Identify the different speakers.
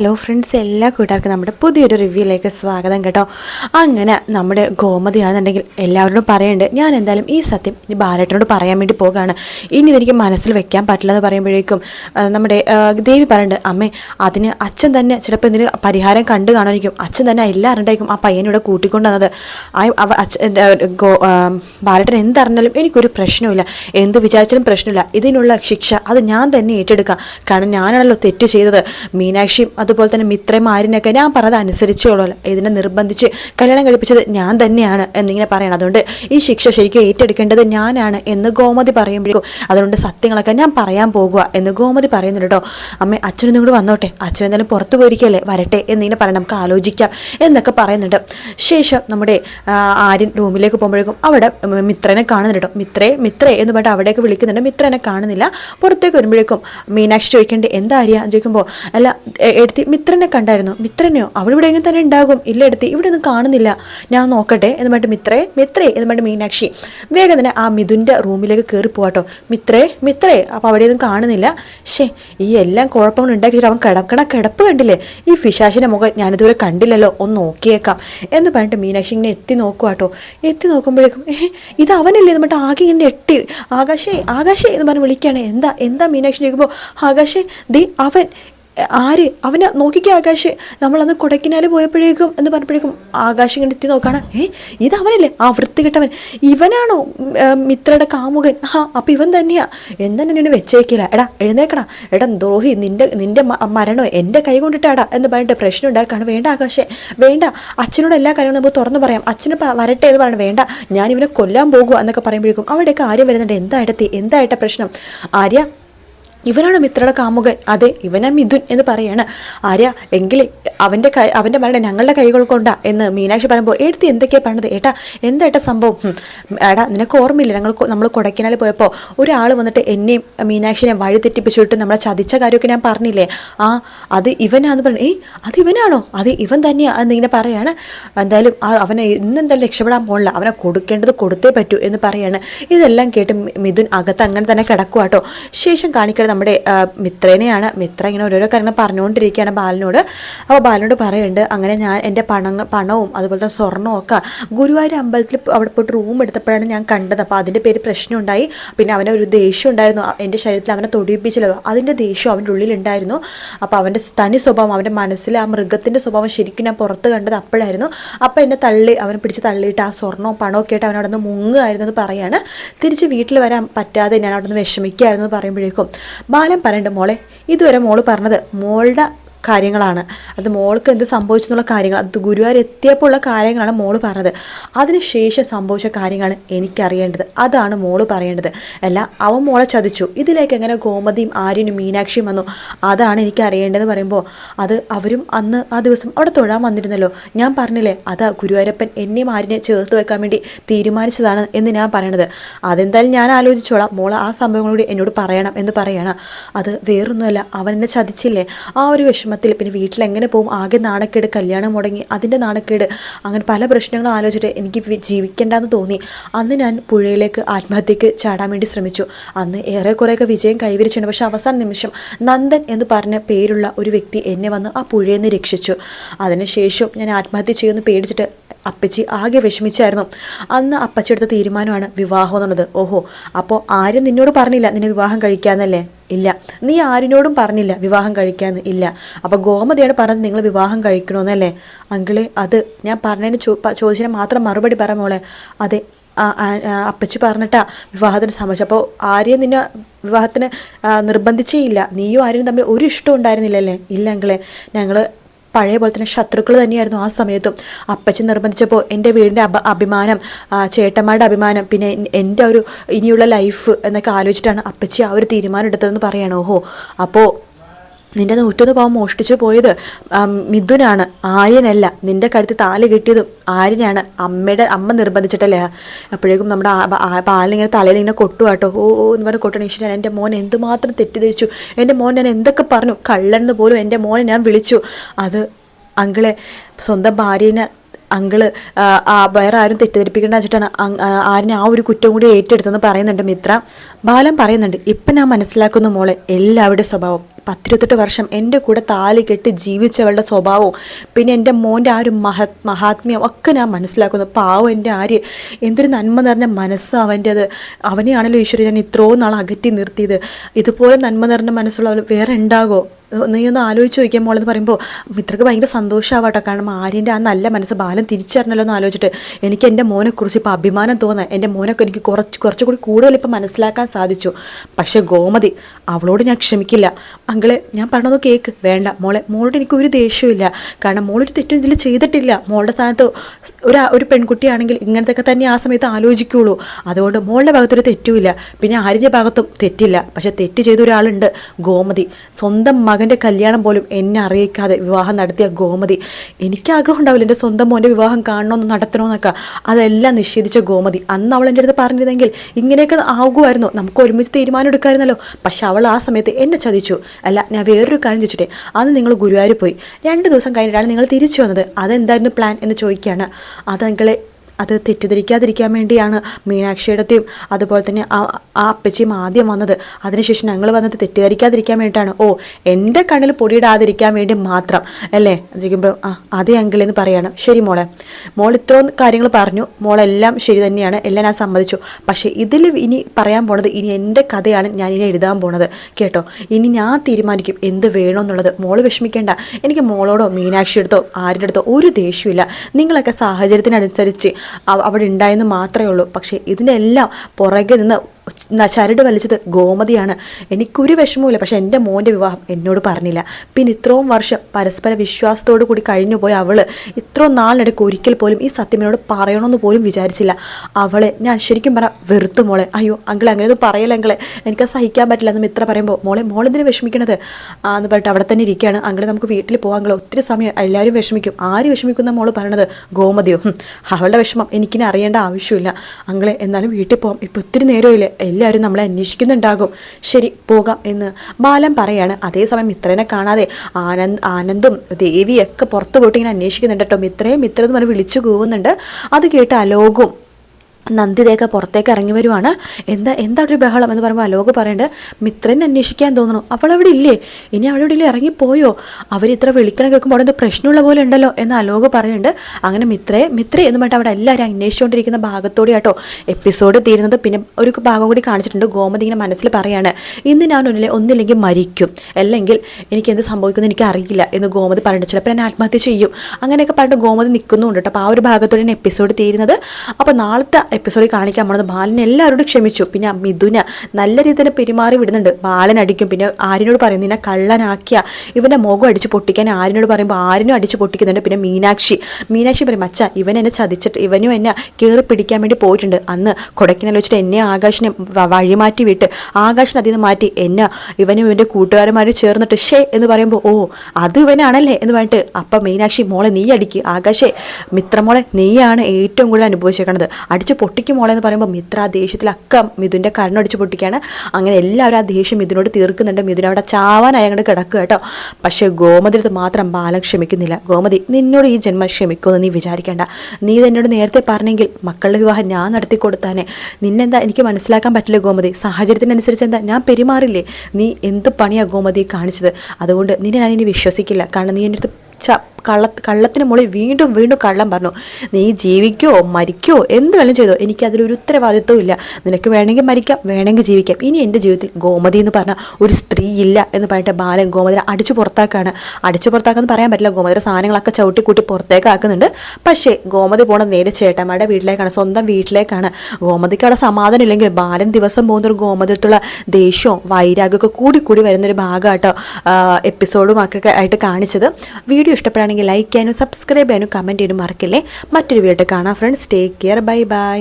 Speaker 1: Hello friends എല്ലാ കൂട്ടുകാർക്കും നമ്മുടെ പുതിയൊരു റിവ്യൂയിലേക്ക് സ്വാഗതം കേട്ടോ. അങ്ങനെ നമ്മുടെ ഗോമതിയാണെന്നുണ്ടെങ്കിൽ എല്ലാവരോടും പറയുന്നുണ്ട് ഞാൻ എന്തായാലും ഈ സത്യം ഇനി ബാലേട്ടനോട് പറയാൻ വേണ്ടി പോകുകയാണ് ഇനി ഇതെനിക്ക് മനസ്സിൽ വെക്കാൻ പറ്റില്ല എന്ന് പറയുമ്പോഴേക്കും നമ്മുടെ ദേവി പറയുന്നുണ്ട് അമ്മേ അതിന് അച്ഛൻ തന്നെ ചിലപ്പോൾ ഇതിന് പരിഹാരം കണ്ടു കാണുമായിരിക്കും. അച്ഛൻ തന്നെ എല്ലാം അറിഞ്ഞിട്ടായിരിക്കും ആ പയ്യനൂടെ കൂട്ടിക്കൊണ്ട് വന്നത്. ആ ഗോ ബാലേട്ടൻ എന്തറിഞ്ഞാലും എനിക്കൊരു പ്രശ്നമില്ല എന്ത് വിചാരിച്ചാലും പ്രശ്നമില്ല. ഇതിനുള്ള ശിക്ഷ അത് ഞാൻ തന്നെ ഏറ്റെടുക്കാം. കാരണം ഞാനാണല്ലോ തെറ്റ് ചെയ്തത്. മീനാക്ഷിയും അതുപോലെ തന്നെ മിത്രയും ആര്യനൊക്കെ ഞാൻ പറഞ്ഞത് അനുസരിച്ചുള്ളൂ ഇതിനെ നിർബന്ധിച്ച് കല്യാണം കഴിപ്പിച്ചത് ഞാൻ തന്നെയാണ് എന്നിങ്ങനെ പറയണം. അതുകൊണ്ട് ഈ ശിക്ഷ ശരിക്കും ഏറ്റെടുക്കേണ്ടത് ഞാനാണ് എന്ന് ഗോമതി പറയുമ്പോഴേക്കും അതുകൊണ്ട് സത്യങ്ങളൊക്കെ ഞാൻ പറയാൻ പോകുക എന്ന് ഗോമതി പറയുന്നുണ്ട് കേട്ടോ അമ്മ അച്ഛനും കൂടി വന്നോട്ടെ. അച്ഛൻ എന്തായാലും പുറത്ത് പോയിരിക്കല്ലേ? വരട്ടെ എന്നിങ്ങനെ പറയാം നമുക്ക് ആലോചിക്കാം എന്നൊക്കെ പറയുന്നുണ്ട്. ശേഷം നമ്മുടെ ആര്യൻ റൂമിലേക്ക് പോകുമ്പോഴേക്കും അവിടെ മിത്രനെ കാണുന്നുണ്ട് മിത്രേ മിത്രേ എന്ന് പറഞ്ഞിട്ട് അവിടേക്ക് വിളിക്കുന്നുണ്ട്. മിത്രനെ കാണുന്നില്ല. പുറത്തേക്ക് വരുമ്പോഴേക്കും മീനാക്ഷി ചോദിക്കേണ്ടത് എന്താ ആര്യ? ചോദിക്കുമ്പോൾ അല്ല എടുത്തി മിത്രനെ കണ്ടായിരുന്നു. മിത്രനെയോ? അവിടെ ഇവിടെ എങ്ങനെ തന്നെ ഉണ്ടാകും. ഇല്ല എടുത്തി ഇവിടെ ഒന്നും കാണുന്നില്ല. ഞാൻ നോക്കട്ടെ എന്ന് പറഞ്ഞിട്ട് മിത്രേ മിത്രേ എന്ന് പറഞ്ഞിട്ട് മീനാക്ഷി വേഗം തന്നെ ആ മിഥുന്റെ റൂമിലേക്ക് കയറി പോവാട്ടോ മിത്രേ മിത്രേ അപ്പോൾ അവിടെയൊന്നും കാണുന്നില്ല. ഷേ ഈ എല്ലാം കുഴപ്പങ്ങൾ ഉണ്ടാക്കിയിട്ട് അവൻ കിടക്കണ കിടപ്പ് കണ്ടില്ലേ? ഈ ഫിഷാഷിന്റെ മുഖം ഞാനിതുവരെ കണ്ടില്ലല്ലോ. ഒന്ന് നോക്കിയേക്കാം എന്ന് പറഞ്ഞിട്ട് മീനാക്ഷി ഇങ്ങനെ എത്തി നോക്കുവാട്ടോ എത്തി നോക്കുമ്പോഴേക്കും ഇത് അവനല്ലേ എന്ന് പറഞ്ഞിട്ട് ആകെ ഇങ്ങനെ എട്ടി. ആകാശേ ആകാശേ എന്ന് പറഞ്ഞ് വിളിക്കുകയാണ്. എന്താ എന്താ മീനാക്ഷി ചോദിക്കുമ്പോൾ ആകാശേ ദേ അവൻ ആര്? അവനെ നോക്കിക്കേ ആകാശ്. നമ്മളന്ന് കൊടക്കിനാൽ പോയപ്പോഴേക്കും എന്ന് പറഞ്ഞപ്പോഴേക്കും ആകാശം കണ്ടെത്തി നോക്കാണ്. ഏ ഇത് അവനല്ലേ? ആ വൃത്തികെട്ടവൻ. ഇവനാണോ മിത്രയുടെ കാമുകൻ? ആ അപ്പം ഇവൻ തന്നെയാ. എന്താ നിന്നെ വെച്ചേക്കില്ല. എടാ എഴുന്നേക്കടാ. എടാ ദ്രോഹി നിന്റെ നിന്റെ മരണോ എന്റെ കൈ കൊണ്ടിട്ടാടാ എന്ന് പറഞ്ഞിട്ട് പ്രശ്നം ഉണ്ടാക്കാണ്. വേണ്ട ആകാശേ വേണ്ട. അച്ഛനോട് എല്ലാ കാര്യങ്ങളും നമുക്ക് തുറന്നു പറയാം. അച്ഛന് വരട്ടെ എന്ന് പറയണം. വേണ്ട. ഞാൻ ഇവനെ കൊല്ലാൻ പോകുക എന്നൊക്കെ പറയുമ്പോഴേക്കും അവിടെയൊക്കെ ആര്യം വരുന്നുണ്ട്. എന്തായിടത്തി എന്തായിട്ട പ്രശ്നം? ആര്യ ഇവനാണ് മിത്രയുടെ കാമുകൻ. അതെ ഇവനാ മിഥുൻ എന്ന് പറയാണ്. ആര്യ എങ്കിൽ അവന്റെ കൈ അവന്റെ മരണം ഞങ്ങളുടെ കൈകൾ കൊണ്ടാ എന്ന് മീനാക്ഷി പറയുമ്പോൾ എടുത്ത് എന്തൊക്കെയാ പണിത്? ഏട്ടാ എന്താ സംഭവം? ഏടാ നിനക്ക് ഓർമ്മയില്ല ഞങ്ങൾ നമ്മൾ കൊടക്കിനാൽ പോയപ്പോൾ ഒരാൾ വന്നിട്ട് എന്നെയും മീനാക്ഷിനെ വഴി തെറ്റിപ്പിച്ചിട്ട് നമ്മളെ ചതിച്ച കാര്യമൊക്കെ ഞാൻ പറഞ്ഞില്ലേ? ആ അത് ഇവനാന്ന് പറഞ്ഞു. ഏയ് അത് ഇവനാണോ? അത് ഇവൻ തന്നെയാ എന്നിങ്ങനെ പറയാണ്. എന്തായാലും അവനെ ഇന്നെന്തായാലും രക്ഷപ്പെടാൻ പോകണില്ല അവനെ കൊടുക്കേണ്ടത് കൊടുത്തേ പറ്റൂ എന്ന് പറയാണ്. ഇതെല്ലാം കേട്ട് മിഥുൻ അകത്ത് അങ്ങനെ തന്നെ കിടക്കുക കേട്ടോ ശേഷം കാണിക്കുന്നത് നമ്മുടെ മിത്രേനെയാണ്. മിത്ര ഇങ്ങനെ ഓരോരോ കാര്യങ്ങൾ പറഞ്ഞുകൊണ്ടിരിക്കുകയാണ് ബാലനോട്. അപ്പോൾ ബാലനോട് പറയുന്നുണ്ട് അങ്ങനെ ഞാൻ എന്റെ പണങ്ങൾ പണവും അതുപോലെ തന്നെ സ്വർണവും ഒക്കെ ഗുരുവായൂർ അമ്പലത്തിൽ അവിടെ പോയിട്ട് റൂം എടുത്തപ്പോഴാണ് ഞാൻ കണ്ടത്. അപ്പോൾ അതിന്റെ പേര് പ്രശ്നം ഉണ്ടായി പിന്നെ അവനെ ഒരു ദേഷ്യം ഉണ്ടായിരുന്നു. എന്റെ ശരീരത്തിൽ അവനെ തൊടിയിപ്പിച്ചല്ലോ. അതിന്റെ ദേഷ്യം അവന്റെ ഉള്ളിലുണ്ടായിരുന്നു. അപ്പോൾ അവന്റെ തനി സ്വഭാവം അവന്റെ മനസ്സിൽ ആ മൃഗത്തിന്റെ സ്വഭാവം ശരിക്കും ഞാൻ പുറത്ത് കണ്ടത് അപ്പോഴായിരുന്നു. അപ്പോൾ എന്നെ തള്ളി അവനെ പിടിച്ച് തള്ളിയിട്ട് ആ സ്വർണവും പണവും ഒക്കെ ആയിട്ട് അവനവിടെ നിന്ന് മുങ്ങുകയായിരുന്നു എന്ന് പറയാണ്. തിരിച്ച് വീട്ടിൽ വരാൻ പറ്റാതെ ഞാൻ അവിടെ നിന്ന് വിഷമിക്കുകയായിരുന്നു പറയുമ്പോഴേക്കും ബാലൻ പറയണ്ട മോളെ ഇതുവരെ മോൾ പറഞ്ഞത് മോളുടെ കാര്യങ്ങളാണ്. അത് മോൾക്ക് എന്ത് സംഭവിച്ചു എന്നുള്ള കാര്യങ്ങൾ അത് ഗുരുവായൂർ എത്തിയപ്പോൾ ഉള്ള കാര്യങ്ങളാണ് മോൾ പറഞ്ഞത്. അതിനുശേഷം സംഭവിച്ച കാര്യങ്ങളാണ് എനിക്കറിയേണ്ടത്. അതാണ് മോൾ പറയേണ്ടത്. അല്ല അവൻ മോളെ ചതിച്ചു. ഇതിലേക്ക് എങ്ങനെ ഗോമതിയും ആര്യനും മീനാക്ഷിയും വന്നു? അതാണ് എനിക്ക് അറിയേണ്ടതെന്ന് പറയുമ്പോൾ അത് അവരും അന്ന് ആ ദിവസം അവിടെ തൊഴാൻ വന്നിരുന്നല്ലോ. ഞാൻ പറഞ്ഞില്ലേ അതാ ഗുരുവായൂരപ്പൻ എന്നെയും ആര്യനെ ചേർത്ത് വെക്കാൻ വേണ്ടി തീരുമാനിച്ചതാണ് എന്ന് ഞാൻ പറയണത്. അതെന്തായാലും ഞാൻ ആലോചിച്ചോളാം. മോൾ ആ സംഭവങ്ങളോട് എന്നോട് പറയണം എന്ന് പറയണം. അത് വേറൊന്നുമല്ല അവൻ എന്നെ ചതിച്ചില്ലേ? ആ ഒരു വിഷമത്തിൽ പിന്നെ വീട്ടിൽ എങ്ങനെ പോകും ആകെ നാണക്കേട് കല്യാണം മുടങ്ങി അതിന്റെ നാണക്കേട് അങ്ങനെ പല പ്രശ്നങ്ങളും ആലോചിച്ചിട്ട് എനിക്ക് ജീവിക്കേണ്ടെന്ന് തോന്നി. അന്ന് ഞാൻ പുഴയിലേക്ക് ആത്മഹത്യക്ക് ചാടാൻ വേണ്ടി ശ്രമിച്ചു. അന്ന് ഏറെക്കുറെയൊക്കെ വിജയം കൈവരിച്ചിട്ടുണ്ട്. പക്ഷേ അവസാന നിമിഷം നന്ദൻ എന്ന് പറഞ്ഞ പേരുള്ള ഒരു വ്യക്തി എന്നെ വന്ന് ആ പുഴയിൽ നിന്ന് രക്ഷിച്ചു. അതിനുശേഷം ഞാൻ ആത്മഹത്യ ചെയ്യുമെന്ന് പേടിച്ചിട്ട് അപ്പച്ചി ആകെ വിഷമിച്ചായിരുന്നു. അന്ന് അപ്പച്ചി എടുത്ത തീരുമാനമാണ് വിവാഹം എന്നുള്ളത്. ഓഹോ അപ്പോൾ ആരും നിന്നോട് പറഞ്ഞില്ല നിന്നെ വിവാഹം കഴിക്കാന്നല്ലേ? ഇല്ല. നീ ആരിനോടും പറഞ്ഞില്ല വിവാഹം കഴിക്കാന്ന്. ഇല്ല. അപ്പോൾ ഗോമതിയോട് പറഞ്ഞത് നിങ്ങൾ വിവാഹം കഴിക്കണമെന്നല്ലേ അങ്കിൾ അത് ഞാൻ പറഞ്ഞതിന് ചോദിച്ചതിന് മാത്രം മറുപടി പറ മോളെ. അതെ അപ്പച്ചി പറഞ്ഞിട്ടാ വിവാഹത്തിന് സമ്മതിച്ചു അപ്പോൾ ആരെയും നിന്നെ വിവാഹത്തിന് നിർബന്ധിച്ചേ ഇല്ല. നീയും ആരെയും തമ്മിൽ ഒരു ഇഷ്ടം ഉണ്ടായിരുന്നില്ലല്ലേ? ഇല്ല അങ്കിളെ ഞങ്ങൾ പഴയ പോലെ തന്നെ ശത്രുക്കൾ തന്നെയായിരുന്നു ആ സമയത്തും. അപ്പച്ചൻ നിർബന്ധിച്ചപ്പോൾ എന്റെ വീടിന്റെ അഭ അഭിമാനം ചേട്ടന്മാരുടെ അഭിമാനം പിന്നെ എൻ- എന്റെ ഒരു ഇനിയുള്ള ലൈഫ് എന്നൊക്കെ ആലോചിച്ചിട്ടാണ് അപ്പച്ചി ആ ഒരു തീരുമാനം എടുത്തതെന്ന് പറയണോ ഓഹോ. അപ്പോൾ നിന്റെ നൂറ്റൊന്ന് പാവം മോഷ്ടിച്ചു പോയത് മിഥുനാണ്. ആര്യനല്ല. നിന്റെ കഴുത്ത് താലി കിട്ടിയതും ആര്യനാണ്. അമ്മയുടെ അമ്മ നിർബന്ധിച്ചിട്ടല്ലേ? അപ്പോഴേക്കും നമ്മുടെ പാലിനിങ്ങനെ തലയിൽ ഇങ്ങനെ കൊട്ടുവാട്ടോ ഓ ഓ എന്ന് പറഞ്ഞ് കൊട്ടണ ഈശ്വരൻ എന്റെ മോൻ എന്തുമാത്രം തെറ്റിദ്ധരിച്ചു? എന്റെ മോൻ ഞാൻ എന്തൊക്കെ പറഞ്ഞു? കള്ളെന്ന് പോലും എന്റെ മോനെ ഞാൻ വിളിച്ചു. അത് അങ്കിളെ സ്വന്തം ഭാര്യനെ അങ്കിൾ വേറെ ആരും തെറ്റിദ്ധരിപ്പിക്കേണ്ട വെച്ചിട്ടാണ് ആരിനെ ആ ഒരു കുറ്റം കൂടി ഏറ്റെടുത്തെന്ന് പറയുന്നുണ്ട് മിത്ര. ബാലൻ പറയുന്നുണ്ട് ഇപ്പം ഞാൻ മനസ്സിലാക്കുന്ന മോളെ എല്ലാവരുടെ സ്വഭാവം. പത്തിരുപത്തെട്ട് വർഷം എന്റെ കൂടെ താലി കെട്ടി ജീവിച്ചവളുടെ സ്വഭാവവും പിന്നെ എന്റെ മോന്റെ ആ ഒരു മഹത് മഹാത്മ്യം ഒക്കെ ഞാൻ മനസ്സിലാക്കുന്നു. പാവം എന്റെ ആര്യ. എന്തൊരു നന്മ നിറഞ്ഞ മനസ്സ് അത് അവനെയാണല്ലോ ഈശ്വരൻ ഞാൻ ഇത്രയും നാൾ അകറ്റി നിർത്തിയത്. ഇതുപോലെ നന്മ നിറഞ്ഞ മനസ്സുള്ള വേറെ ഉണ്ടാകോ നീ ഒന്ന് ആലോചിച്ച് നോക്കിയാൽ മോളെന്ന് പറയുമ്പോൾ മിത്രക്ക് ഭയങ്കര സന്തോഷമാവട്ടെ കാരണം ആര്യന്റെ ആ നല്ല മനസ്സ് ബാലൻ തിരിച്ചറിഞ്ഞല്ലോ എന്ന് ആലോചിച്ചിട്ട് എനിക്ക് എന്റെ മോനെക്കുറിച്ച് ഇപ്പോൾ അഭിമാനം തോന്നുക എന്റെ മോനൊക്കെ എനിക്ക് കുറച്ച് കുറച്ചുകൂടി കൂടുതൽ ഇപ്പം മനസ്സിലാക്കാൻ സാധിച്ചു. പക്ഷേ ഗോമതി അവളോട് ഞാൻ ക്ഷമിക്കില്ല. മകളെ ഞാൻ പറഞ്ഞത് കേക്ക്. വേണ്ട മോളെ മോളോട് എനിക്ക് ഒരു ദേഷ്യമില്ല കാരണം മോളൊരു തെറ്റും ഇതിൽ ചെയ്തിട്ടില്ല. മോളുടെ സ്ഥാനത്ത് ഒരു ഒരു പെൺകുട്ടിയാണെങ്കിൽ ഇങ്ങനത്തെയൊക്കെ തന്നെ ആ സമയത്ത് ആലോചിക്കുകയുള്ളൂ അതുകൊണ്ട് മോളുടെ ഭാഗത്തൊരു തെറ്റുമില്ല. പിന്നെ ആരിന്റെ ഭാഗത്തും തെറ്റില്ല. പക്ഷെ തെറ്റ് ചെയ്ത ഒരാളുണ്ട് ഗോമതി. സ്വന്തം മകന്റെ കല്യാണം പോലും എന്നെ അറിയിക്കാതെ വിവാഹം നടത്തിയ ഗോമതി. എനിക്ക് ആഗ്രഹം ഉണ്ടാവില്ല എന്റെ സ്വന്തം മോന്റെ വിവാഹം കാണണമെന്ന് നടത്തണമെന്നൊക്കെ. അതെല്ലാം നിഷേധിച്ച ഗോമതി. അന്ന് അവൾ എന്റെ അടുത്ത് പറഞ്ഞിരുന്നെങ്കിൽ ഇങ്ങനെയൊക്കെ ആകുമായിരുന്നു നമുക്ക് ഒരുമിച്ച് തീരുമാനം എടുക്കാമായിരുന്നല്ലോ പക്ഷെ അവൾ ആ സമയത്ത് എന്നെ ചതിച്ചു. അല്ല ഞാൻ വേറൊരു കാര്യം ചോദിച്ചിട്ടേ. അന്ന് നിങ്ങൾ ഗുരുവായൂർ പോയി. രണ്ട് ദിവസം കഴിഞ്ഞിട്ടാണ് നിങ്ങൾ തിരിച്ചു വന്നത്. അതെന്തായിരുന്നു പ്ലാൻ എന്ന് ചോദിക്കുകയാണ്. അത് നിങ്ങളെ അത് തെറ്റിദ്ധരിക്കാതിരിക്കാൻ വേണ്ടിയാണ് മീനാക്ഷിയുടെയും അതുപോലെ തന്നെ ആ അപ്പച്ചിയും ആദ്യം വന്നത്. അതിനുശേഷം ഞങ്ങൾ വന്നത് തെറ്റിദ്ധരിക്കാതിരിക്കാൻ വേണ്ടിയിട്ടാണ്. ഓ എന്റെ കണ്ണിൽ പൊടിയിടാതിരിക്കാൻ വേണ്ടി മാത്രം. അല്ലേ? അതിരിക്കുമ്പോൾ ആ അതേ അങ്കിൾ എന്ന് പറയാണ്. ശരി മോളെ. മോൾ ഇത്രയും കാര്യങ്ങൾ പറഞ്ഞു. മോളെല്ലാം ശരി തന്നെയാണ്. എല്ലാം ഞാൻ സമ്മതിച്ചു. പക്ഷേ ഇതിൽ ഇനി പറയാൻ പോണത് ഇനി എന്റെ കഥയാണ് ഞാൻ ഇനി എഴുതാൻ പോണത്. കേട്ടോ? ഇനി ഞാൻ തീരുമാനിക്കും എന്ത് വേണമെന്നുള്ളത് മോൾ വിഷമിക്കേണ്ട. എനിക്ക് മോളോടോ മീനാക്ഷിയെടുത്തോ ആരുടെ അടുത്തോ ഒരു ദേഷ്യമില്ല നിങ്ങളൊക്കെ സാഹചര്യത്തിനനുസരിച്ച് അവിടെ ഉണ്ടായെന്ന് മാത്രമേ ഉള്ളൂ. പക്ഷേ ഇതിനെല്ലാം പുറകെ നിന്ന് ചരട് വലിച്ചത് ഗോമതിയാണ്. എനിക്കൊരു വിഷമവുമില്ല. പക്ഷെ എന്റെ മോന്റെ വിവാഹം എന്നോട് പറഞ്ഞില്ല. പിന്നെ ഇത്രയും വർഷം പരസ്പര വിശ്വാസത്തോടു കൂടി കഴിഞ്ഞു പോയ അവൾ ഇത്രയും നാളിനിടയ്ക്ക് ഒരിക്കൽ പോലും ഈ സത്യം എന്നോട് പറയണമെന്ന് പോലും വിചാരിച്ചില്ല. അവളെ ഞാൻ ശരിക്കും പറ വെറുത്തു മോളെ. അയ്യോ അങ്കിളെ അങ്ങനെയൊന്നും പറയല്ല അങ്കിളെ. എനിക്ക് സഹിക്കാൻ പറ്റില്ല എന്ന് ഇത്ര പറയുമ്പോൾ മോളെ മോളെന്തിനു വിഷമിക്കണത്? എന്ന് പറഞ്ഞിട്ട് അവിടെ തന്നെ ഇരിക്കുകയാണ്. അങ്കിളെ നമുക്ക് വീട്ടിൽ പോകാം ഒത്തിരി സമയം എല്ലാവരും വിഷമിക്കും. ആര് വിഷമിക്കുന്ന മോൾ പറയണത്? ഗോമതിയോ? അവളുടെ വിഷമം എനിക്കിനി അറിയേണ്ട ആവശ്യമില്ല. അങ്കിളെ എന്നാലും വീട്ടിൽ പോകാം ഇപ്പം ഒത്തിരി നേരമില്ലേ എല്ലാവരും നമ്മളെ അന്വേഷിക്കുന്നുണ്ടാകും. ശരി പോകാം എന്ന് ബാലൻ പറയാണ്. അതേസമയം മിത്രനെ കാണാതെ ആനന്ദ് ആനന്ദും ദേവിയൊക്കെ പുറത്തു പോയിട്ട് ഇങ്ങനെ അന്വേഷിക്കുന്നുണ്ട് കേട്ടോ. മിത്രയും മിത്രയെന്ന് പറഞ്ഞ് വിളിച്ചു കൂവുന്നുണ്ട്. അത് കേട്ട് അലോകും നന്ദിതയൊക്കെ പുറത്തേക്ക് ഇറങ്ങി വരുവാണ്. എന്താ എന്താ ഒരു ബഹളം എന്ന് പറയുമ്പോൾ അലോക് പറയേണ്ടത് മിത്രനെ അന്വേഷിക്കാൻ തോന്നുന്നു. അവൾ അവിടെ ഇല്ലേ? ഇനി അവളവിടെ ഇല്ലേ? ഇറങ്ങിപ്പോയോ? അവർ ഇത്ര വിളിക്കണം കേൾക്കുമ്പോൾ അവിടെ പ്രശ്നമുള്ള പോലെ ഉണ്ടല്ലോ എന്ന് അലോക് പറയുന്നുണ്ട് അങ്ങനെ മിത്രയെ മിത്രയെ എന്ന് പറഞ്ഞിട്ട് അവിടെ എല്ലാവരും അന്വേഷിച്ചുകൊണ്ടിരിക്കുന്ന ഭാഗത്തോടെ കേട്ടോ എപ്പിസോഡ് തീരുന്നത്. പിന്നെ ഒരു ഭാഗം കൂടി കാണിച്ചിട്ടുണ്ട്. ഗോമതി ഇങ്ങനെ മനസ്സിൽ പറയാണ് ഇന്ന് ഞാൻ ഒന്നിലെ ഒന്നില്ലെങ്കിൽ മരിക്കും. അല്ലെങ്കിൽ എനിക്ക് എന്ത് സംഭവിക്കുന്നു എനിക്ക് അറിയില്ല എന്ന് ഗോമതി പറഞ്ഞു ചിലപ്പോൾ ഞാൻ ആത്മഹത്യ ചെയ്യും. അങ്ങനെയൊക്കെ പറഞ്ഞിട്ട് ഗോമതി നിൽക്കുന്നുണ്ട് കേട്ടോ. അപ്പോൾ ആ ഒരു ഭാഗത്തോടെയാണ് എപ്പിസോഡ് തീരുന്നത്. അപ്പോൾ നാളത്തെ എപ്പിസോഡിൽ കാണിക്കാൻ പോണത് ബാലിനെ എല്ലാവരോടും ക്ഷമിച്ചു. പിന്നെ മിഥുന നല്ല രീതിയിൽ പെരുമാറി വിടുന്നുണ്ട്. ബാലൻ അടിക്കും. പിന്നെ ആര്യനോട് പറയും നിന്നെ കള്ളനാക്കിയ. ഇവന്റെ മുഖം അടിച്ച് പൊട്ടിക്കാൻ ആര്യനോട് പറയുമ്പോൾ ആര്യനും അടിച്ച് പൊട്ടിക്കുന്നുണ്ട്. പിന്നെ മീനാക്ഷി. മീനാക്ഷി പറയും അച്ഛ ഇവൻ എന്നെ ചതിച്ചിട്ട് ഇവനും എന്നെ കയറി പിടിക്കാൻ വേണ്ടി പോയിട്ടുണ്ട്. അന്ന് കൊടക്കിനെ വെച്ചിട്ട് എന്നെ ആകാശിനെ വഴിമാറ്റി വിട്ട് ആകാശിനെ അതിൽ നിന്ന് മാറ്റി എന്നെ ഇവനും ഇവന്റെ കൂട്ടുകാരന്മാർ ചേർന്നിട്ട് ഷേ എന്ന് പറയുമ്പോൾ ഓ അത് ഇവനാണല്ലേ? എന്ന് പറഞ്ഞിട്ട് അപ്പം മീനാക്ഷി മോളെ നീ അടിക്ക്. ആകാശേ മിത്രമോളെ നീയാണ് ഏറ്റവും കൂടുതൽ അനുഭവിച്ചേക്കണത്. അടിച്ച് പൊട്ടിക്കും മോളെ എന്ന് പറയുമ്പോൾ മിത്ര ആ ദേഷ്യത്തിലൊക്കെ മിഥുന്റെ കരണടിച്ച് പൊട്ടിക്കാണ്. അങ്ങനെ എല്ലാവരും ആ ദേഷ്യം മിഥുനോട് തീർക്കുന്നുണ്ട്. മിഥുന അവിടെ ചാവാനായി അങ്ങോട്ട് കിടക്കുക കേട്ടോ. പക്ഷേ ഗോമതിയുടെ മാത്രം ബാലൻ ക്ഷമിക്കുന്നില്ല. ഗോമതി നിന്നോട് ഈ ജന്മം ക്ഷമിക്കുമെന്ന് നീ വിചാരിക്കേണ്ട. നീ എന്നോട് നേരത്തെ പറഞ്ഞെങ്കിൽ മക്കളുടെ വിവാഹം ഞാൻ നടത്തി കൊടുത്താനെ. നിന്നെന്താ എനിക്ക് മനസ്സിലാക്കാൻ പറ്റില്ല ഗോമതി. സാഹചര്യത്തിനനുസരിച്ച് എന്താ? ഞാൻ പെരുമാറില്ലേ? നീ എന്ത് പണിയാ ഗോമതി കാണിച്ചത്? അതുകൊണ്ട് നിന്നെ ഞാൻ ഇനി വിശ്വസിക്കില്ല. കാരണം നീ എന്റെ അടുത്ത് ച കള്ള കള്ളത്തിന് മുകളിൽ വീണ്ടും വീണ്ടും കള്ളം പറഞ്ഞു. നീ ജീവിക്കോ മരിക്കോ എന്ത് വേണം ചെയ്തോ. എനിക്ക് അതിലൊരു ഉത്തരവാദിത്വം ഇല്ല നിനക്ക് വേണമെങ്കിൽ മരിക്കാം വേണമെങ്കിൽ ജീവിക്കാം. ഇനി എന്റെ ജീവിതത്തിൽ ഗോമതി എന്ന് പറഞ്ഞ ഒരു സ്ത്രീ ഇല്ല എന്ന് പറഞ്ഞിട്ട് ബാലൻ ഗോമതിനെ അടിച്ചു പുറത്താക്കാണ്. അടിച്ചു പുറത്താക്കാന്ന് പറയാൻ പറ്റില്ല. ഗോമതിയുടെ സാധനങ്ങളൊക്കെ ചവിട്ടി കൂട്ടി പുറത്തേക്ക് ആക്കുന്നുണ്ട്. പക്ഷേ ഗോമതി പോണ നേരെ ചേട്ടന്മാരുടെ വീട്ടിലേക്കാണ് സ്വന്തം വീട്ടിലേക്കാണ്. ഗോമതിക്ക് അവിടെ സമാധാനം ഇല്ലെങ്കിൽ ബാലൻ ദിവസം പോകുന്ന ഒരു ഗോമതിയടുത്തുള്ള ദേഷ്യവും വൈരാഗ്യമൊക്കെ കൂടി കൂടി വരുന്നൊരു ഭാഗമായിട്ടോ എപ്പിസോഡും ഒക്കെ ആയിട്ട് കാണിച്ചത്. വീഡിയോ ഇഷ്ടപ്പെടുകയാണെങ്കിൽ ലൈക്ക് ചെയ്യാനും സബ്സ്ക്രൈബ് ചെയ്യാനും കമന്റ് ചെയ്യാനും മറക്കില്ലേ. മറ്റൊരു വീഡിയോ കാണാം friends take care bye bye